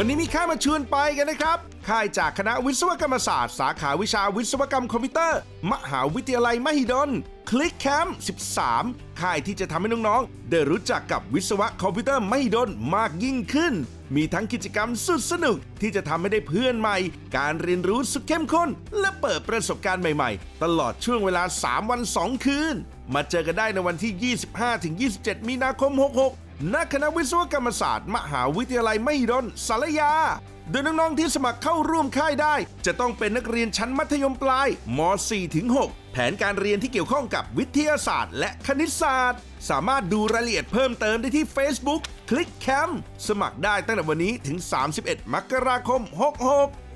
วันนี้มีค่ายมาชวนไปกันนะครับ ค่ายจากคณะวิศวกรรมศาสตร์ สาขาวิชาวิศวกรรมคอมพิวเตอร์ มหาวิทยาลัยมหิดลคลิกแคมป์13 ค่ายที่จะทำให้น้องๆ ได้รู้จักกับวิศวะคอมพิวเตอร์มหิดลมากยิ่งขึ้น มีทั้งกิจกรรมสุดสนุกที่จะทำให้ได้เพื่อนใหม่ การเรียนรู้สุดเข้มข้น และเปิดประสบการณ์ใหม่ๆ ตลอดช่วงเวลา 3 วัน 2 คืน มาเจอกันได้ในวันที่ 25-27 มีนาคม 66 ณคณะวิศวกรรมศาสตร์ มหาวิทยาลัยมหิดลสารยา โดยน้องๆที่สมัครเข้าร่วมค่ายได้ จะต้องเป็นนักเรียนชั้นมัธยมปลายม .4-6 แผนการเรียนที่เกี่ยวข้องกับวิทยาศาสตร์ และคณิตศาสตร์ สามารถดูรายละเอียดเพิ่มเติมได้ที่ Facebook คลิกแคมสมัครได้ตั้งแต่วันนี้ถึง 31 มกราคม 66